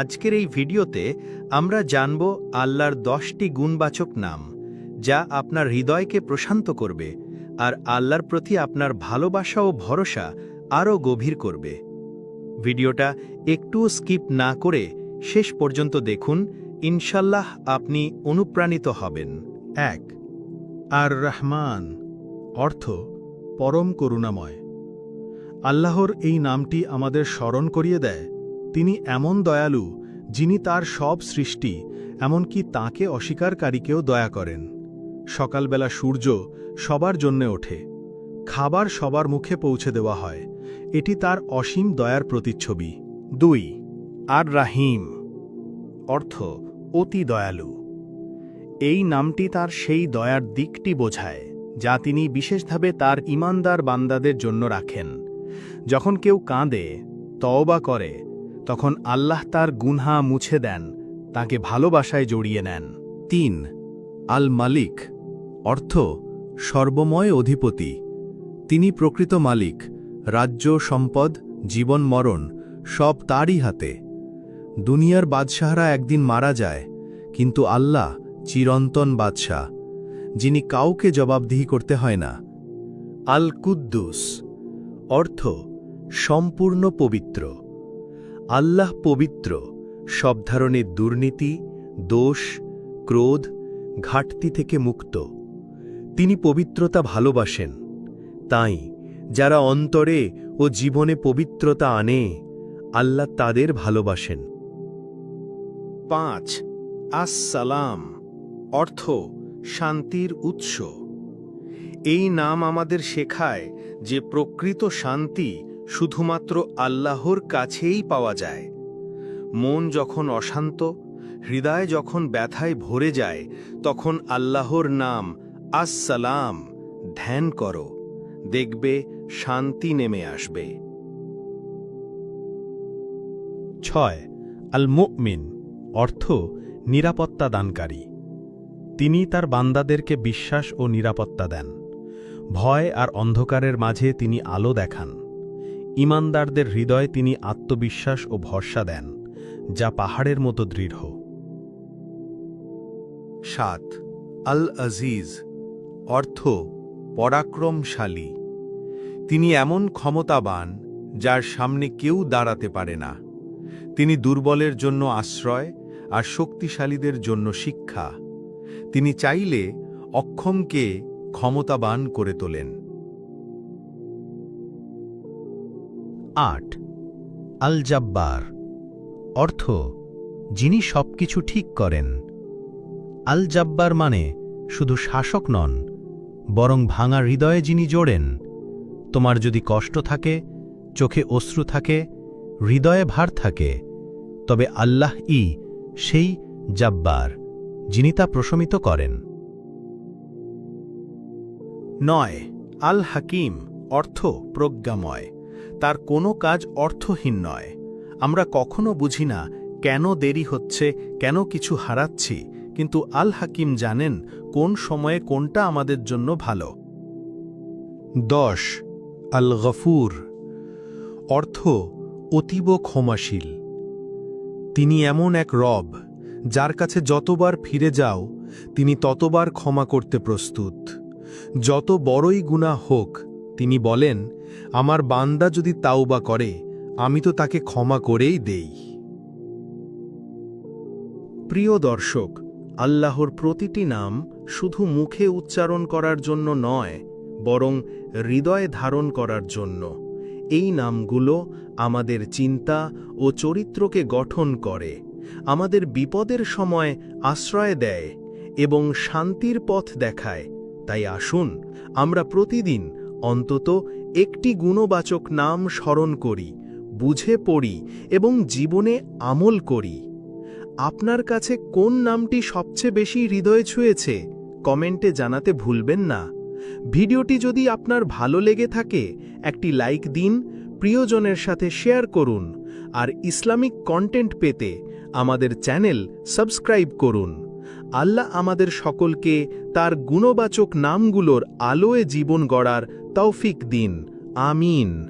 আজকের এই ভিডিওতে আমরা জানব আল্লাহর দশটি গুণবাচক নাম, যা আপনার হৃদয়কে প্রশান্ত করবে আর আল্লাহর প্রতি আপনার ভালোবাসা ও ভরসা আরও গভীর করবে। ভিডিওটা একটুও স্কিপ না করে শেষ পর্যন্ত দেখুন, ইনশাল্লাহ আপনি অনুপ্রাণিত হবেন। এক, আর রহমান, অর্থ, পরম করুণাময়। আল্লাহর এই নামটি আমাদের স্মরণ করিয়ে দেয় তিনি এমন দয়ালু যিনি তার সব সৃষ্টি, এমনকি তাকে অস্বীকারীকেও দয়া করেন। সকালবেলা সূর্য সবার জন্যে ওঠে, খাবার সবার মুখে পৌঁছে দেওয়া হয়। এটি তার অসীম দয়ার প্রতিচ্ছবি। দুই, আর রাহিম, অর্থ অতি দয়ালু। এই নামটি তার সেই দয়ার দিকটি বোঝায়, যা তিনি বিশেষভাবে তার ইমানদার বান্দাদের জন্য রাখেন। যখন কেউ কাঁদে, তওবা করে তখন আল্লাহ তার গুনহা মুছে দেন, তাকে ভালোবাসায় জড়িয়ে নেন। তিন আল মালিক অর্থ, সর্বময় অধিপতি। তিনি প্রকৃত মালিক, রাজ্য, সম্পদ, জীবন, মরণ, সব তারই হাতে। দুনিয়ার বাদশাহরা একদিন মারা যায়, কিন্তু আল্লাহ চিরন্তন বাদশাহ, যিনি কাউকে জবাবদিহি করতে হয় না। আল কুদ্দুস অর্থ, সম্পূর্ণ পবিত্র। আল্লাহ পবিত্র, সব ধরনের দুর্নীতি, দোষ, ক্রোধ, ঘাটতি থেকে মুক্ত। তিনি পবিত্রতা ভালোবাসেন। তাই, যারা অন্তরে ও জীবনে পবিত্রতা আনে, আল্লাহ তাদের ভালোবাসেন। পাঁচ, আসসালাম, অর্থ, শান্তির উৎস। এই নাম আমাদের শেখায় যে প্রকৃত শান্তি শুধুমাত্র আল্লাহর কাছেই পাওয়া যায়। মন যখন অশান্ত, হৃদয় যখন ব্যথায় ভরে যায়, তখন আল্লাহর নাম আসসালাম ধ্যান করো, দেখবে শান্তি নেমে আসবে। ছয় আল মুমিন অর্থ নিরাপত্তা দানকারী। তিনি তার বান্দাদেরকে বিশ্বাস ও নিরাপত্তা দেন। ভয় আর অন্ধকারের মাঝে তিনি আলো দেখান। ইমানদারদের হৃদয়ে তিনি আত্মবিশ্বাস ও ভরসা দেন, যা পাহাড়ের মতো দৃঢ়। সাত আল আজিজ অর্থ, পরাক্রমশালী। তিনি এমন ক্ষমতাবান, যার সামনে কেউ দাঁড়াতে পারে না। তিনি দুর্বলের জন্য আশ্রয় আর শক্তিশালীদের জন্য শিক্ষা। তিনি চাইলে অক্ষমকে ক্ষমতাবান করে তোলেন। আট। আল জাব্বার অর্থ, যিনি সবকিছু ঠিক করেন। আল জাব্বার মানে শুধু শাসক নন, বরং ভাঙা হৃদয়ে যিনি জোড়েন, তোমার যদি কষ্ট থাকে, চোখে অশ্রু থাকে, হৃদয়ে ভার থাকে, তবে আল্লাহ ই সেই জাব্বার, যিনি তা প্রশমিত করেন। নয় আল হাকিম অর্থ, প্রজ্ঞাময়। তার কোনো কাজ অর্থহীন নয়। আমরা কখনো বুঝি না কেন দেরি হচ্ছে, কেন কিছু হারাচ্ছি, কিন্তু আল হাকিম জানেন কোন সময়ে কোনটা আমাদের জন্য ভালো। দশ, আল গফুর। অর্থ অতীব ক্ষমাশীল। তিনি এমন এক রব, যার কাছে যতবার ফিরে যাও, তিনি ততবার ক্ষমা করতে প্রস্তুত। যত বড়ই গুণা হোক, তিনি বলেন আমার বান্দা যদি তাওবা করে, আমি তো তাকে ক্ষমা করেই দেই। প্রিয় দর্শক, আল্লাহর প্রতিটি নাম শুধু মুখে উচ্চারণ করার জন্য নয়, বরং হৃদয়ে ধারণ করার জন্য। এই নামগুলো আমাদের চিন্তা ও চরিত্রকে গঠন করে, আমাদের বিপদের সময় আশ্রয় দেয় এবং শান্তির পথ দেখায়। তাই আসুন, আমরা প্রতিদিন অন্তত একটি গুণবাচক নাম স্মরণ করি, বুঝে পড়ি এবং জীবনে আমল করি। আপনার কাছে কোন নামটি সবচেয়ে বেশি হৃদয়ে ছুঁয়েছে, কমেন্টে জানাতে ভুলবেন না। ভিডিওটি যদি আপনার ভালো লেগে থাকে, একটি লাইক দিন, প্রিয়জনের সাথে শেয়ার করুন, আর ইসলামিক কন্টেন্ট পেতে আমাদের চ্যানেল সাবস্ক্রাইব করুন। আল্লাহ আমাদের সকলকে তার গুণবাচক নামগুলোর আলোয় জীবন গড়ার তৌফিক দিন আমিন।